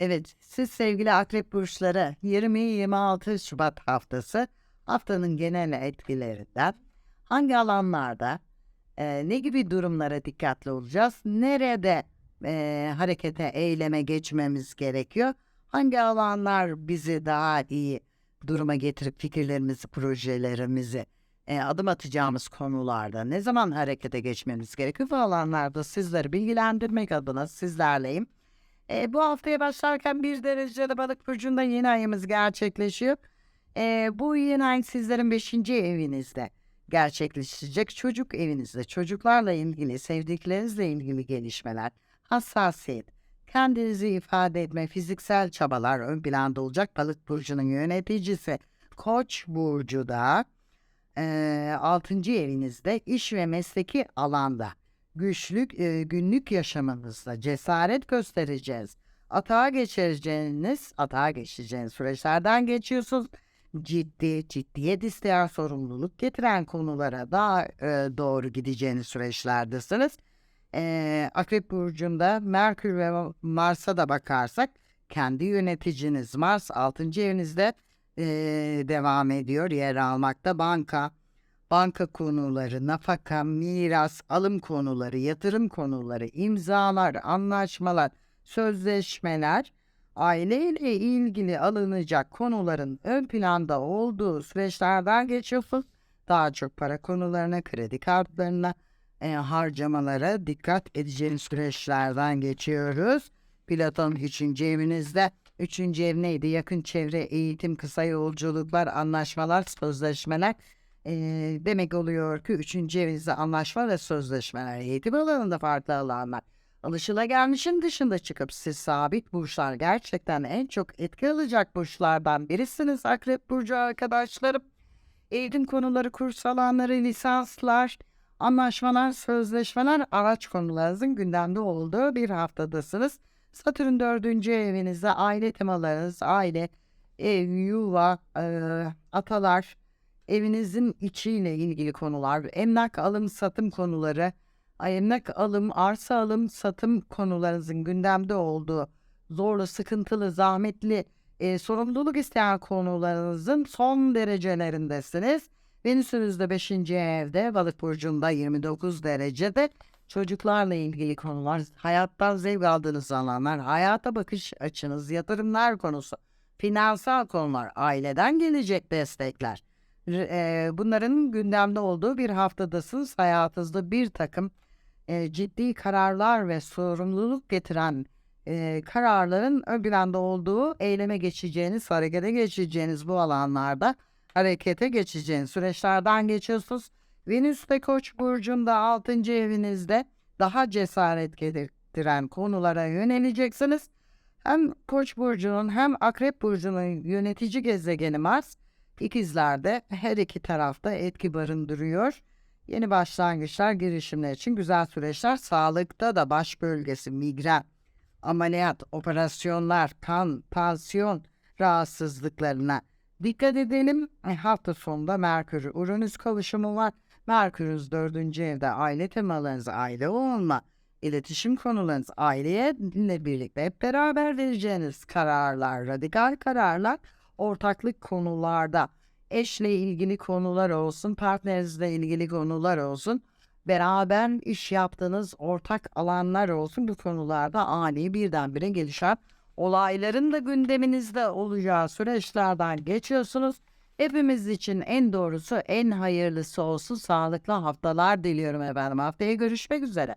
Evet, siz sevgili akrep burçları 20-26 Şubat haftası haftanın genel etkilerinden hangi alanlarda e, ne gibi durumlara dikkatli olacağız? Nerede e, harekete, eyleme geçmemiz gerekiyor? Hangi alanlar bizi daha iyi duruma getirip fikirlerimizi, projelerimizi e, adım atacağımız konularda ne zaman harekete geçmemiz gerekiyor? Bu alanlarda sizleri bilgilendirmek adına sizlerleyim. E, bu haftaya başlarken bir derecede balık burcunda yeni ayımız gerçekleşiyor. E, bu yeni ay sizlerin beşinci evinizde gerçekleşecek. Çocuk evinizde çocuklarla ilgili, sevdiklerinizle ilgili gelişmeler, hassasiyet, kendinizi ifade etme, fiziksel çabalar ön planda olacak. Balık burcunun yöneticisi Koç burcu da e, 6. evinizde iş ve mesleki alanda güçlük e, günlük yaşamınızda cesaret göstereceğiz. Atağa geçireceğiniz, atağa geçeceğiniz süreçlerden geçiyorsunuz. Ciddi, ciddiyet isteyen, sorumluluk getiren konulara daha e, doğru gideceğiniz süreçlerdesiniz. E, Akrep Burcu'nda Merkür ve Mars'a da bakarsak kendi yöneticiniz Mars 6. evinizde e, devam ediyor yer almakta. Banka, banka konuları, nafaka, miras, alım konuları, yatırım konuları, imzalar, anlaşmalar, sözleşmeler, aileyle ilgili alınacak konuların ön planda olduğu süreçlerden geçiyorsunuz. Daha çok para konularına, kredi kartlarına, e, harcamalara dikkat edeceğiniz süreçlerden geçiyoruz. Platon 3. evinizde. 3. ev neydi? Yakın çevre, eğitim, kısa yolculuklar, anlaşmalar, sözleşmeler. E, demek oluyor ki 3. evinizde anlaşma ve sözleşmeler, eğitim alanında farklı alanlar. Alışılagelmişin dışında çıkıp siz sabit burçlar gerçekten en çok etki alacak burçlardan birisiniz Akrep Burcu arkadaşlarım. Eğitim konuları, kurs alanları, lisanslar, anlaşmalar, sözleşmeler, araç konularınızın gündemde olduğu bir haftadasınız. Satürn dördüncü evinizde aile temalarınız, aile, ev, yuva, eee, atalar, evinizin içiyle ilgili konular, emlak alım satım konuları, emlak alım, arsa alım satım konularınızın gündemde olduğu zorlu, sıkıntılı, zahmetli, eee, sorumluluk isteyen konularınızın son derecelerindesiniz. Venüsünüz de 5. evde, balık burcunda 29 derecede. Çocuklarla ilgili konular, hayattan zevk aldığınız alanlar, hayata bakış açınız, yatırımlar konusu, finansal konular, aileden gelecek destekler. Eee, bunların gündemde olduğu bir haftadasınız. Hayatınızda bir takım eee, ciddi kararlar ve sorumluluk getiren eee, kararların ön planda olduğu eyleme geçeceğiniz, harekete geçeceğiniz bu alanlarda harekete geçeceğiniz süreçlerden geçiyorsunuz. Venüs ve Koç burcunda 6. evinizde daha cesaret gerektiren konulara yöneleceksiniz. Hem Koç burcunun hem Akrep burcunun yönetici gezegeni Mars ikizlerde her iki tarafta etki barındırıyor. Yeni başlangıçlar, girişimler için güzel süreçler. Sağlıkta da baş bölgesi, migren, ameliyat, operasyonlar, kan, tansiyon rahatsızlıklarına dikkat edelim. E, Hafta sonunda Merkür Uranüs kavuşumu var. Merkür'ünüz dördüncü evde aile temalarınız, aile olma, iletişim konularınız, aileye ile birlikte hep beraber vereceğiniz kararlar, radikal kararlar, ortaklık konularda, eşle ilgili konular olsun, partnerinizle ilgili konular olsun, beraber iş yaptığınız ortak alanlar olsun bu konularda ani birdenbire gelişen olayların da gündeminizde olacağı süreçlerden geçiyorsunuz. Hepimiz için en doğrusu, en hayırlısı olsun sağlıklı haftalar diliyorum efendim. Haftaya görüşmek üzere.